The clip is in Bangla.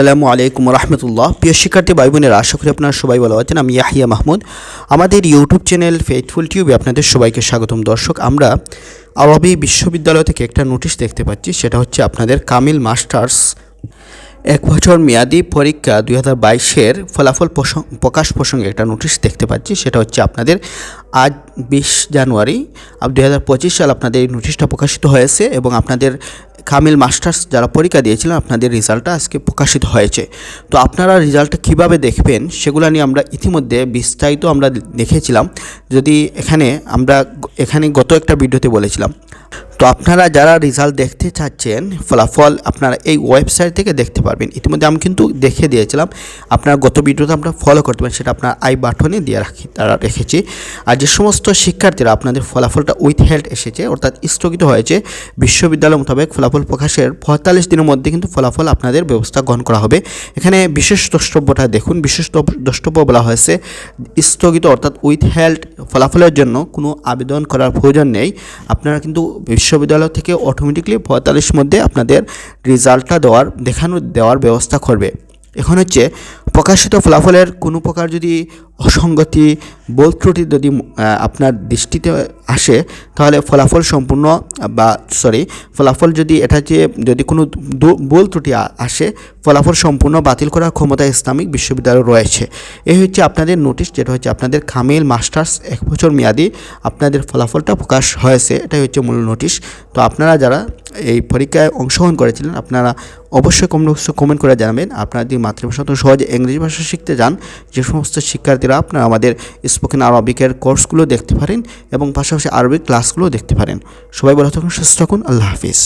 আসসালামু আলাইকুম রহমতুল্লাহ। প্রিয় শিক্ষার্থী ভাই বোনের আশা করি আপনারা সবাই ভালো আছেন। আমি ইয়াহিয়া মাহমুদ। আমাদের ইউটিউব চ্যানেল ফেথফুল টিউবে আপনাদের সবাইকে স্বাগতম। দর্শক, আমরা আওয়াবি বিশ্ববিদ্যালয় থেকে একটা নোটিশ দেখতে পাচ্ছি, সেটা হচ্ছে আপনাদের কামিল মাস্টার্স এক বছর মেয়াদি পরীক্ষা দুই হাজার বাইশের ফলাফল প্রকাশ প্রসঙ্গে একটা নোটিশ দেখতে পাচ্ছি, সেটা হচ্ছে আপনাদের আজ বিশ জানুয়ারি দুই হাজার পঁচিশ সাল আপনাদের এই নোটিশটা প্রকাশিত হয়েছে এবং আপনাদের কামিল মাস্টার্স যারা পরীক্ষা দিয়েছিলেন, আপনাদের রেজাল্টটা আজকে প্রকাশিত হয়েছে। তো আপনারা রেজাল্টটা কীভাবে দেখবেন, সেগুলো নিয়ে আমরা ইতিমধ্যে বিস্তারিত আমরা দেখেছিলাম। যদি এখানে আমরা এখানে গত একটা ভিডিওতে বলেছিলাম। তো আপনারা যারা রেজাল্ট দেখতে চাচ্ছেন, ফলাফল আপনারা এই ওয়েবসাইট থেকে দেখতে পারবেন। ইতিমধ্যে আমি কিন্তু দেখে দিয়েছিলাম, আপনারা গত ভিডিওতে আমরা ফলো করতে পারেন, সেটা আপনার আই বাটনে দিয়ে রাখি তারা রেখেছি। আর যে সমস্ত শিক্ষার্থীরা আপনাদের ফলাফলটা উইথ হেল্ড এসেছে, অর্থাৎ স্থগিত হয়েছে, বিশ্ববিদ্যালয় মোতাবেক ফলাফল প্রকাশের পঁয়তাল্লিশ দিনের মধ্যে কিন্তু ফলাফল আপনাদের ব্যবস্থা গ্রহণ করা হবে। এখানে বিশেষ দ্রষ্টব্যটা দেখুন, বিশেষ দ্রষ্টব্য বলা হয়েছে, স্থগিত অর্থাৎ উইথ হেল্ড ফলাফলের জন্য কোনো আবেদন করার প্রয়োজন নেই। আপনারা কিন্তু বিশ্ববিদ্যালয় থেকে অটোমেটিকলি পঁয়তাল্লিশ মধ্যে আপনাদের রেজাল্টটা দেওয়ার, দেখানো, দেওয়ার ব্যবস্থা করবে। এখন হচ্ছে প্রকাশিত ফলাফলের কোনো প্রকার যদি অসঙ্গতি বোল ত্রুটি যদি আপনার দৃষ্টিতে আসে, তাহলে ফলাফল সম্পূর্ণ, বা সরি ফলাফল যদি এটা যে যদি কোনো বোল ত্রুটি আসে, ফলাফল সম্পূর্ণ বাতিল করার ক্ষমতা ইসলামিক বিশ্ববিদ্যালয় রয়েছে। এই হচ্ছে আপনাদের নোটিশ যেটা হচ্ছে আপনাদের খামিল মাস্টার্স এক বছর মেয়াদি আপনাদের ফলাফলটা প্রকাশ হয়েছে, এটাই হচ্ছে মূল নোটিশ তো আপনারা যারা এই পরীক্ষায় অংশগ্রহণ করেছিলেন, আপনারা অবশ্যই কমেন্ট করে জানাবেন। আপনারা যদি মাতৃভাষা তো সহজে ইংরেজি ভাষা শিখতে যান, যে সমস্ত শিক্ষার্থীরা আপনারা আমাদের স্পোকেন আরবিকের কোর্সগুলো দেখতে পারেন এবং পাশাপাশি আরবিক ক্লাসগুলো দেখতে পারেন। সবাই ভালো থাকুন, সুস্থ থাকুন, আল্লাহ হাফিজ।